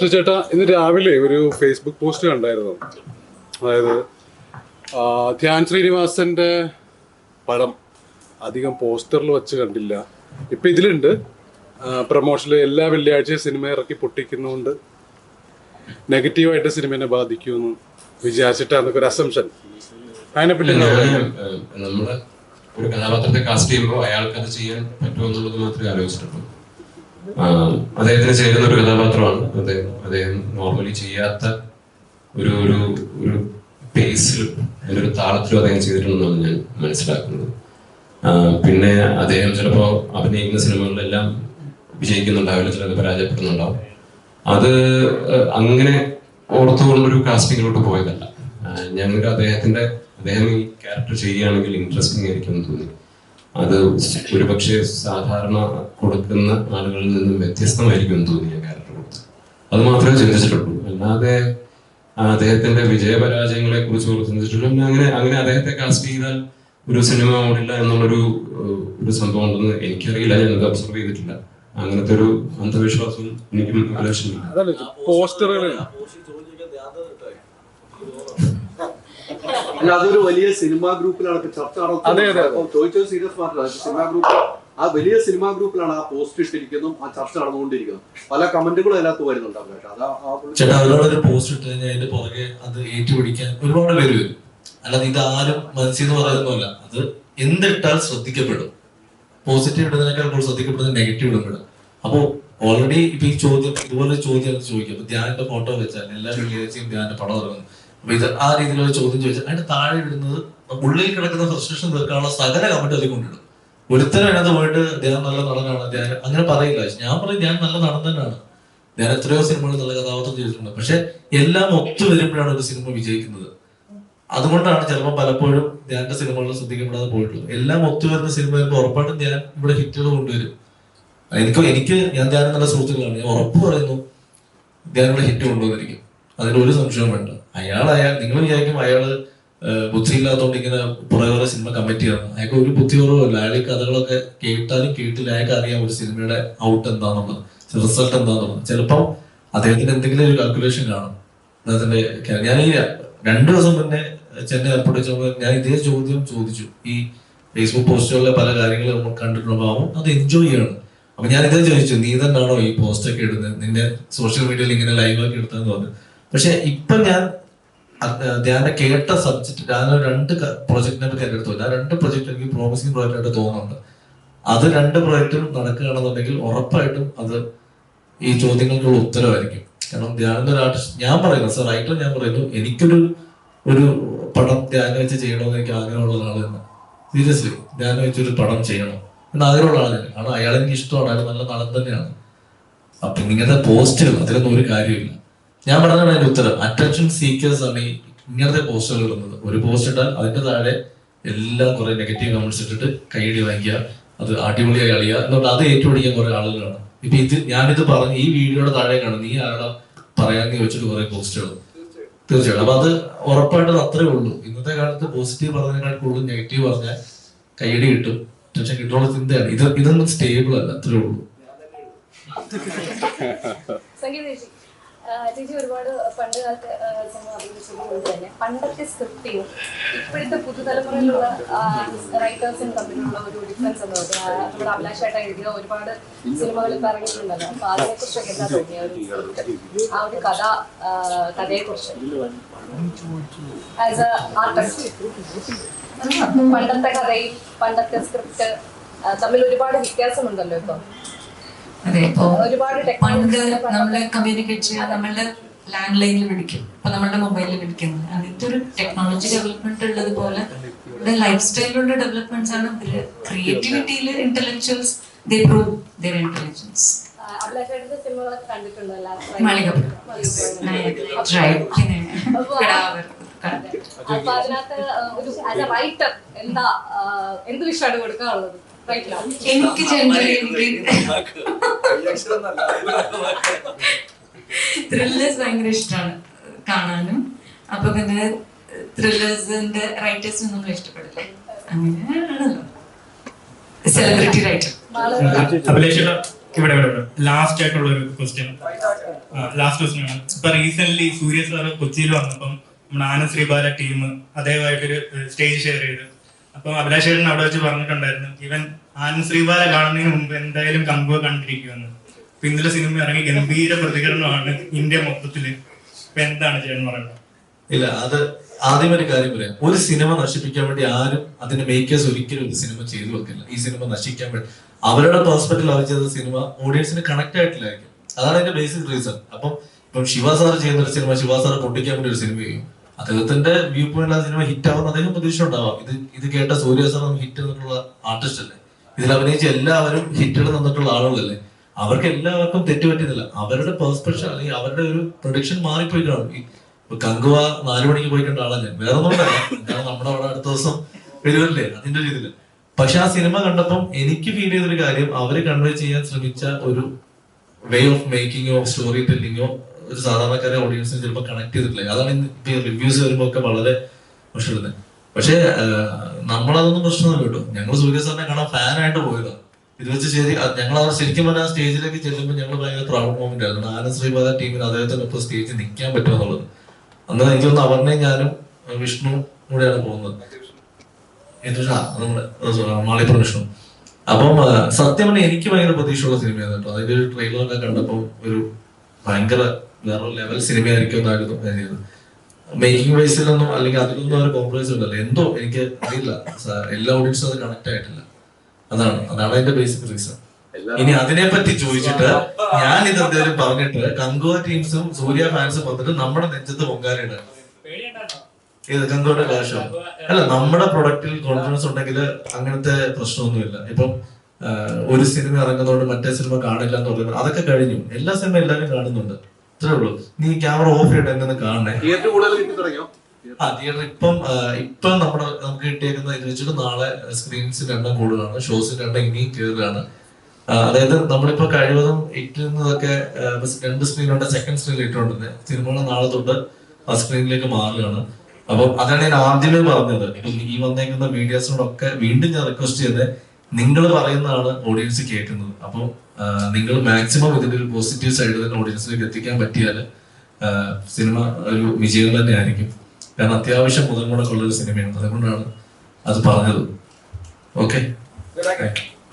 ചേട്ടാ ഇന്ന് രാവിലെ ഒരു ഫേസ്ബുക്ക് പോസ്റ്റ് കണ്ടായിരുന്നു. അതായത് ധ്യാൻ ശ്രീനിവാസന്റെ പടം അധികം പോസ്റ്ററിൽ വെച്ച് കണ്ടില്ല. ഇപ്പൊ ഇതിലുണ്ട്. പ്രൊമോഷനിൽ എല്ലാ വെള്ളിയാഴ്ചയും സിനിമ ഇറക്കി പൊട്ടിക്കുന്നതുകൊണ്ട് നെഗറ്റീവായിട്ട് സിനിമനെ ബാധിക്കുമെന്ന് വിചാരിച്ചിട്ടാന്നൊക്കെ ഒരു അസംഷൻ അതിനെപ്പറ്റി? നമ്മൾ ഒരു കഥാപാത്രത്തെ കാസ്റ്റ് ചെയ്യുമ്പോൾ അയാൾക്ക് അത് ചെയ്യാൻ പറ്റുമോ എന്നുള്ളത് മാത്രമേ ആലോചിച്ചിട്ടുള്ളൂ. അദ്ദേഹത്തിന് ചേരുന്ന ഒരു കഥാപാത്രമാണ്. അദ്ദേഹം അദ്ദേഹം നോർമലി ചെയ്യാത്ത ഒരു ഒരു ഒരു പേസിലും ഒരു താളത്തിലും അദ്ദേഹം ചെയ്തിട്ടുണ്ടെന്നാണ് ഞാൻ മനസ്സിലാക്കുന്നത്. പിന്നെ അദ്ദേഹം ചിലപ്പോൾ അഭിനയിക്കുന്ന സിനിമകളിലെല്ലാം വിജയിക്കുന്നുണ്ടാവില്ല ചിലത് പരാജയപ്പെടുന്നുണ്ടാവും. അത് അങ്ങനെ ഓർത്തുകൊണ്ടൊരു കാസ്റ്റിങ്ങിലോട്ട് പോയതല്ല. ഞങ്ങൾക്ക് അദ്ദേഹത്തിന്റെ അദ്ദേഹം ഈ ക്യാരക്ടർ ചെയ്യുകയാണെങ്കിൽ ഇൻട്രസ്റ്റിംഗ് ആയിരിക്കും തോന്നി. അത് ഒരുപക്ഷെ സാധാരണ കൊടുക്കുന്ന ആളുകളിൽ നിന്നും വ്യത്യസ്തമായിരിക്കും എന്ന് തോന്നി ആ ക്യാരക്ടർ കൊടുത്ത് അത് മാത്രമേ ചിന്തിച്ചിട്ടുള്ളൂ. അല്ലാതെ അദ്ദേഹത്തിന്റെ വിജയപരാജയങ്ങളെ കുറിച്ച് ചിന്തിച്ചിട്ടുള്ളൂ പിന്നെ അങ്ങനെ അങ്ങനെ അദ്ദേഹത്തെ കാസ്റ്റ് ചെയ്താൽ ഒരു സിനിമ ഓടില്ല എന്നുള്ളൊരു ഒരു സംഭവം ഉണ്ടെന്ന് എനിക്കറിയില്ല. ഞാനത് ഒബ്സർവ് ചെയ്തിട്ടില്ല. അങ്ങനത്തെ ഒരു അന്ധവിശ്വാസം എനിക്കും പോസ്റ്ററുകൾ അല്ല അതൊരു വലിയ സിനിമാ ഗ്രൂപ്പിലാണ് ഇപ്പൊ ചർച്ച നടത്തുന്നത്. ചോദിച്ചത് സീരിയസ് മാത്രമല്ല സിനിമാ ഗ്രൂപ്പ്. ആ വലിയ സിനിമാ ഗ്രൂപ്പിലാണ് ആ പോസ്റ്റ് ഇട്ടിരിക്കുന്നതും ആ ചർച്ച നടന്നുകൊണ്ടിരിക്കുന്നത്. പല കമന്റുകളും അതിനകത്ത് അതാ ആ പുള്ളി- പോസ്റ്റ് ഇട്ട് കഴിഞ്ഞാൽ അതിന്റെ പുറകെ അത് ഏറ്റുപിടിക്കാൻ ഒരുപാട് പേര് വരും. അല്ലാതെ ഇത് ആരും മനസ്സിന്ന് പറയുന്നില്ല അത് എന്തിട്ടാൽ ശ്രദ്ധിക്കപ്പെടും. പോസിറ്റീവ് ഇടുന്നതിനേക്കാൾ കൂടുതൽ ശ്രദ്ധിക്കപ്പെടുന്നത് നെഗറ്റീവ് ഇടുമ്പോഴും അപ്പോ ഓൾറെഡി ഇപ്പൊ ഈ ചോദ്യം ഇതുപോലെ ചോദ്യം ചോദിക്കും. അപ്പൊ ധ്യാനിന്റെ ഫോട്ടോ വെച്ചാൽ എല്ലാ വെള്ളിയാഴ്ചയും ധ്യാനിന്റെ പടം ഇറങ്ങുന്നു. ഇത് ആ രീതിയിലുള്ള ചോദ്യം ചോദിച്ചാൽ അതിന്റെ താഴെ ഇടുന്നത് ഉള്ളിൽ കിടക്കുന്ന ഫ്രസ്ട്രേഷൻ തീർക്കാനുള്ള സകല കമന്റ് അതിൽ കൊണ്ടിടും. ഒരുത്തരം അതിനകത്ത് പോയിട്ട് ധ്യാനം നല്ല നടനാണ് ധ്യാനം അങ്ങനെ പറയില്ല. ഞാൻ പറയും ഞാൻ നല്ല നടൻ തന്നെയാണ്. ഞാൻ എത്രയോ സിനിമകളിൽ നല്ല കഥാപാത്രം ചെയ്തിട്ടുണ്ട്. പക്ഷെ എല്ലാം ഒത്തു വരുമ്പോഴാണ് ഒരു സിനിമ വിജയിക്കുന്നത്. അതുകൊണ്ടാണ് ചിലപ്പോൾ പലപ്പോഴും ധ്യാന്റെ സിനിമകളിൽ ശ്രദ്ധിക്കപ്പെടാതെ പോയിട്ടുള്ളത്. എല്ലാം ഒത്തു വരുന്ന സിനിമ ഉറപ്പായിട്ടും ഞാൻ ഇവിടെ ഹിറ്റുകൾ കൊണ്ടുവരും. എനിക്ക് എനിക്ക് ഞാൻ ധ്യാനം നല്ല സുഹൃത്തുക്കളാണ്. ഞാൻ ഉറപ്പ് പറയുന്നു ധ്യാനം ഇവിടെ ഹിറ്റ് കൊണ്ടുവന്നിരിക്കും. അതിൽ ഒരു സംശയവും വേണ്ട. അയാൾ അയാൾ നിങ്ങൾ വിചാരിക്കും അയാൾ ബുദ്ധിയില്ലാത്തതുകൊണ്ട് ഇങ്ങനെ പുറകെ സിനിമ കമ്മിറ്റിയാണ് അയാൾക്ക് ഒരു ബുദ്ധി കുറവല്ല അയാൾ ഈ കഥകളൊക്കെ കേട്ടാലും കേട്ടില്ല. അയാൾക്ക് അറിയാം ഒരു സിനിമയുടെ ഔട്ട് എന്താണെന്നുള്ളത് റിസൾട്ട് എന്താണെന്നുള്ളത് ചിലപ്പോൾ അദ്ദേഹത്തിന് എന്തെങ്കിലും ഒരു കാൽക്കുലേഷൻ കാണും. ക- ഞാൻ ഈ രണ്ടു ദിവസം മുന്നേ ചെന്നൈ എയർപോർട്ടിൽ ചെന്നപ്പോൾ ഞാൻ ഇതേ ചോദ്യം ചോദിച്ചു. ഈ ഫേസ്ബുക്ക് പോസ്റ്റുകളിലെ പല കാര്യങ്ങളും നമ്മൾ കണ്ടിട്ടുണ്ടാവും അത് എൻജോയ് ചെയ്യണം. അപ്പൊ ഞാൻ ഇതേ ചോദിച്ചു നീ തന്നെയാണോ ഈ പോസ്റ്റ് ഒക്കെ ഇടുന്നത്? നിന്റെ സോഷ്യൽ മീഡിയയിൽ ഇങ്ങനെ ലൈവ് ആക്കി എടുത്തതെന്ന് പറഞ്ഞു. പക്ഷെ ഇപ്പൊ ഞാൻ ഞാൻ കേട്ട സബ്ജക്ട് ഞാൻ രണ്ട് പ്രൊജക്ടിനെ പറ്റി എന്റെ അടുത്ത്. ആ രണ്ട് പ്രൊജക്ട് എനിക്ക് പ്രോമിസിങ് പ്രോജക്റ്റ് ആയിട്ട് തോന്നുന്നുണ്ട്. അത് രണ്ട് പ്രൊജക്റ്റും നടക്കുകയാണെന്നുണ്ടെങ്കിൽ ഉറപ്പായിട്ടും അത് ഈ ചോദ്യങ്ങൾക്കുള്ള ഉത്തരവായിരിക്കും. കാരണം ധ്യാനം ഒരു ആർട്ടിസ്റ്റ് ഞാൻ പറയുന്നു സർ റൈറ്റർ ഞാൻ പറയുന്നു എനിക്കൊരു ഒരു പടം ധ്യാനം വെച്ച് ചെയ്യണമെന്ന് എനിക്ക് ആഗ്രഹമുള്ള ഒരാളാണ് സീരിയസ്ലി ധ്യാനം വെച്ച് ഒരു പടം ചെയ്യണം. എന്ന് ആഗ്രഹമുള്ള ആളാണ് കാരണം അയാൾ എനിക്ക് ഇഷ്ടമാണ് അയാൾ നല്ല നടൻ തന്നെയാണ്. അപ്പൊ ഇങ്ങനത്തെ പോസ്റ്റുകൾ അതിലൊന്നും ഒരു കാര്യമില്ല ഞാൻ പറഞ്ഞതാണ് അതിന്റെ ഉത്തരം. അറ്റൻഷൻ സീക്കേഴ്സ് ആണ് ഈ ഇങ്ങനത്തെ പോസ്റ്റുകൾ ഇടുന്നത്. ഒരു പോസ്റ്റ് ഇട്ടാൽ അതിന്റെ താഴെ എല്ലാം കുറെ നെഗറ്റീവ് കമന്റ്സ് ഇട്ടിട്ട് കൈയടി വാങ്ങിക്കുക അത് അടിപൊളിയായി കളിയുക എന്നിട്ട് അത് ഏറ്റുപിടിക്കാൻ കുറെ ആളുകളാണ് ഇപ്പൊ ഇത് ഞാനിത് പറഞ്ഞു ഈ വീഡിയോയുടെ താഴെ കാണും. നീ ആളെ പറയാന്ന് ചോദിച്ചിട്ട് കുറെ പോസ്റ്റുകൾ തീർച്ചയായിട്ടും. അപ്പൊ അത് ഉറപ്പായിട്ടും അത്രേ ഉള്ളൂ. ഇന്നത്തെ കാലത്ത് പോസിറ്റീവ് പറഞ്ഞതിനേക്കാൾ കൂടുതൽ നെഗറ്റീവ് പറഞ്ഞാൽ കൈയടി കിട്ടും. ടെൻഷൻ കിട്ടുള്ള ചിന്തയാണ്. ഇത് ഇതൊന്നും സ്റ്റേബിൾ അല്ല. അത്രേ ഉള്ളൂ. ചേച്ചി ഒരുപാട് പണ്ട് കാലത്തെ അഭിനയിച്ചതുകൊണ്ട് തന്നെ പണ്ടത്തെ സ്ക്രിപ്റ്റിയും ഇപ്പോഴത്തെ പുതുതലമുറയിലുള്ള റൈറ്റേഴ്സും തമ്മിലുള്ള ഒരു ഡിഫറൻസ് എന്ന് പറഞ്ഞാൽ നമ്മുടെ അഭിലാഷായിട്ട് എഴുതിയ ഒരുപാട് സിനിമകൾ ഇപ്പൊ ഇറങ്ങിയിട്ടുണ്ടല്ലോ. അപ്പൊ അതിനെ കുറിച്ചൊക്കെ എന്താ തോന്നിയ? ഒരു? ആ ഒരു കഥ ആ, കഥയെക്കുറിച്ച്. ആസ് എ ആർട്ടിസ്റ്റ് പണ്ടത്തെ കഥയും പണ്ടത്തെ സ്ക്രിപ്റ്റ് തമ്മിൽ ഒരുപാട് വ്യത്യാസമുണ്ടല്ലോ ഇപ്പൊ. അതെ ഇപ്പോ പണ്ട് നമ്മൾ കമ്മ്യൂണിക്കേറ്റ് ചെയ്യാൻ നമ്മളുടെ ലാൻഡ് ലൈനിൽ വിളിക്കും. ഇപ്പൊ നമ്മളുടെ മൊബൈലിൽ വിളിക്കുന്നത്. അങ്ങനത്തെ ഒരു ടെക്നോളജി ഡെവലപ്മെന്റ് ഉള്ളത് പോലെ ഇവിടെ ലൈഫ് സ്റ്റൈലിലുള്ള ഡെവലപ്മെന്റ്സ് ആണ്. ക്രിയേറ്റിവിറ്റിയിൽ intellectuals they prove their intelligence അപ്പൊ അതിനകത്ത് ഒരു ആസ് എ റൈറ്റർ എന്താ എന്ത് വിഷയമാണ് കൊടുക്കാനുള്ളത്? റൈറ്റിലാണ് എനിക്ക് ത്രില്ലേഴ്സ് ഭയങ്കര ഇഷ്ടമാണ് കാണാനും. അപ്പൊ പിന്നെ ത്രില്ലേഴ്സിന്റെ റൈറ്റേഴ്സ് ഒന്നും ഇഷ്ടപ്പെടില്ല. അങ്ങനെയാണല്ലോ. സെലിബ്രിറ്റി റൈറ്റർ ഇവിടെ ഇവിടെ ലാസ്റ്റ് ആയിട്ടുള്ള ഒരു ക്വസ്റ്റ്യൻ ലാസ്റ്റ് ക്വസ്റ്റ്യൻ ആണ്. ഇപ്പൊ റീസെന്റ് സൂര്യ സാറ് കൊച്ചിയിൽ വന്നപ്പം നമ്മുടെ ആനന്ദ് ശ്രീബാല ടീം അതേമായിട്ടൊരു സ്റ്റേജ് ഷെയർ ചെയ്ത്. അപ്പം അഭിലാഷേരൻ അവിടെ വെച്ച് പറഞ്ഞിട്ടുണ്ടായിരുന്നു ഈവൻ ആനന്ദ് ശ്രീവാല കാണുന്നതിന് മുമ്പ് എന്തായാലും കമ്പ് കണ്ടിരിക്കുമെന്ന്. അപ്പൊ ഇന്നലെ സിനിമ ഇറങ്ങി ഗംഭീര പ്രതികരണമാണ് ഇന്ത്യ മൊത്തത്തിൽ. ഇപ്പൊ എന്താണ് ചേട്ടൻ പറയുന്നത്? ഇല്ല അത് ആദ്യം ഒരു കാര്യം പറയാം. ഒരു സിനിമ നശിപ്പിക്കാൻ വേണ്ടി ആരും അതിന്റെ മേക്കേഴ്സ് ഒരിക്കലും ഒരു സിനിമ ചെയ്തു വെക്കില്ല. ഈ സിനിമ നശിക്കാൻ വേണ്ടി. അവരുടെ പേഴ്സ്പെക്ടിൽ അവർ ചെയ്ത സിനിമ ഓഡിയൻസിന് കണക്ട് ആയിട്ടില്ലായിരിക്കും അതാണ് അതിന്റെ ബേസിക് റീസൺ അപ്പം ഇപ്പം ശിവ സാർ ചെയ്യുന്ന ഒരു സിനിമ ശിവ സാർ പൊട്ടിക്കാൻ വേണ്ടി ഒരു സിനിമ ചെയ്യും. അദ്ദേഹത്തിന്റെ വ്യൂ പോയിന്റ് ആ സിനിമ ഹിറ്റ് ആവുന്ന അദ്ദേഹം പ്രതീക്ഷ ഉണ്ടാവാം ഇത് ഇത് കേട്ട സൂര്യസനം ഹിറ്റ് എന്നുള്ള ആർട്ടിസ്റ്റ് അല്ലേ? ഇതിൽ അഭിനയിച്ച എല്ലാവരും ഹിറ്റുകൾ തന്നിട്ടുള്ള ആളുകളല്ലേ? അവർക്ക് എല്ലാവർക്കും തെറ്റുപറ്റുന്നില്ല അവരുടെ പെർസ്പെക്ഷൻ അല്ലെങ്കിൽ അവരുടെ ഒരു പ്രൊഡിക്ഷൻ മാറിപ്പോയി കാണും. കങ്കുവ നാലു മണിക്ക് പോയി കണ്ട ആളല്ലേ? വേറെ ഒന്നും നമ്മുടെ അവിടെ അടുത്ത ദിവസം വരുമല്ലേ അതിന്റെ ഒരു ഇതിൽ. പക്ഷെ ആ സിനിമ കണ്ടപ്പം എനിക്ക് ഫീൽ ചെയ്തൊരു കാര്യം അവർ കൺവേ ചെയ്യാൻ ശ്രമിച്ച ഒരു വേ ഓഫ് മേക്കിങ്ങോ സ്റ്റോറി ടെല്ലിങ്ങോ ഒരു സാധാരണക്കാരെ ഓഡിയൻസിന് ചിലപ്പോൾ കണക്ട് ചെയ്തിട്ടില്ല. അതാണ് ഇന്ന് റിവ്യൂസ് വരുമ്പോൾ ഒക്കെ വളരെ പ്രശ്നമുള്ളത്. പക്ഷേ നമ്മളതൊന്നും പ്രശ്നമൊന്നും കേട്ടോ. ഞങ്ങൾ സൂര്യ സാറിനെ കാണാൻ ഫാനായിട്ട് പോയതാണ് ഇത് വെച്ച് ശരി ഞങ്ങൾ അവർ ശരിക്കും പറഞ്ഞാൽ സ്റ്റേജിലേക്ക് ചെല്ലുമ്പോൾ ഞങ്ങൾ ഭയങ്കര പ്രൗഡ് മൂമെന്റ് ആയിരുന്നു ആനന്ദ് ശ്രീപാദ ടീമിന് അദ്ദേഹത്തിന് ഇപ്പോൾ സ്റ്റേജിൽ നിൽക്കാൻ പറ്റുമെന്നുള്ളത് അന്ന് എനിക്ക് തോന്നുന്നു അവർണയും ഞാനും വിഷ്ണു കൂടെയാണ് പോകുന്നത്. മാളിപ്പുറം വിഷ്ണു? അപ്പം സത്യം പറഞ്ഞാൽ എനിക്ക് ഭയങ്കര പ്രതീക്ഷയുള്ള സിനിമയാണ് കേട്ടോ. അതിന്റെ ഒരു ട്രെയിലറൊക്കെ കണ്ടപ്പോൾ ഒരു ഭയങ്കര വേറെ ലെവൽ സിനിമയായിരിക്കും എന്നായിരുന്നു കരുതിയത് മേക്കിംഗ് വൈസിലൊന്നും അല്ലെങ്കിൽ അതിലൊന്നും ഒരു കോംപ്രമൈസ് ഉണ്ടല്ലോ. എന്തോ എനിക്ക് അറിയില്ല. എല്ലാ ഓഡിയൻസും അത് കണക്ട് ആയിട്ടില്ല. അതാണ്. അതാണ് അതിന്റെ ബേസിക് റീസൺ ഇനി അതിനെ പറ്റി ചോദിച്ചിട്ട് ഞാൻ ഇത് എന്തെങ്കിലും പറഞ്ഞിട്ട് കങ്കുവ ടീംസും സൂര്യ ഫാൻസും വന്നിട്ട് നമ്മുടെ നെഞ്ചത്ത് പൊങ്കാലയിടാൻ ഏത് കങ്കുവയുടെ കാശോ അല്ല നമ്മുടെ പ്രൊഡക്റ്റിൽ കോൺഫിഡൻസ് ഉണ്ടെങ്കിൽ അങ്ങനത്തെ പ്രശ്നമൊന്നുമില്ല. ഇപ്പം ഒരു സിനിമ ഇറങ്ങുന്നതുകൊണ്ട് മറ്റേ സിനിമ കാണില്ല എന്ന് പറയുന്നത് അതൊക്കെ കഴിഞ്ഞു. എല്ലാ സിനിമ എല്ലാവരും കാണുന്നുണ്ട്. അത്രേ ഉള്ളൂ. നീ ക്യാമറ ഓഫ് ചെയ്തിട്ട് എങ്ങനെ കാണണേ. തിയേറ്റർ കൂടുതൽ കിട്ടി തുടങ്ങിയോ? ആ തിയേറ്റർ ഇപ്പം ഇപ്പം നമ്മുടെ നമുക്ക് കിട്ടിയേക്കുന്ന ഇത് വെച്ചിട്ട് നാളെ സ്ക്രീൻസിന്റെ എണ്ണം കൂടുതലാണ് ഷോസിന്റെ എണ്ണം ഇനിയും കയറുകയാണ് അതായത് നമ്മളിപ്പോ കഴിവതും ഇട്ടിരുന്നതൊക്കെ രണ്ട് സ്ക്രീനുണ്ട് സെക്കൻഡ് സ്ക്രീനിൽ ഇട്ടുകൊണ്ടിരുന്നത് സിനിമകൾ നാളെ തൊട്ട് ആ സ്ക്രീനിലേക്ക് മാറുകയാണ്. അപ്പം അതാണ് ഞാൻ ആദ്യമേ പറഞ്ഞത്. ഈ വന്നേക്കുന്ന മീഡിയാസിനോടൊക്കെ വീണ്ടും ഞാൻ റിക്വസ്റ്റ് ചെയ്തത് നിങ്ങൾ പറയുന്നതാണ് ഓഡിയൻസ് കേൾക്കുന്നത്. അപ്പോൾ നിങ്ങൾ മാക്സിമം ഇതിന്റെ ഒരു പോസിറ്റീവ് സൈഡ് തന്നെ ഓഡിയൻസിലേക്ക് എത്തിക്കാൻ പറ്റിയാൽ സിനിമ ഒരു വിജയം തന്നെ ആയിരിക്കും. കാരണം അത്യാവശ്യം മുതൽ മുടക്കുള്ള ഒരു സിനിമയാണ് അതുകൊണ്ടാണ് അത് പറഞ്ഞത്. ഓക്കെ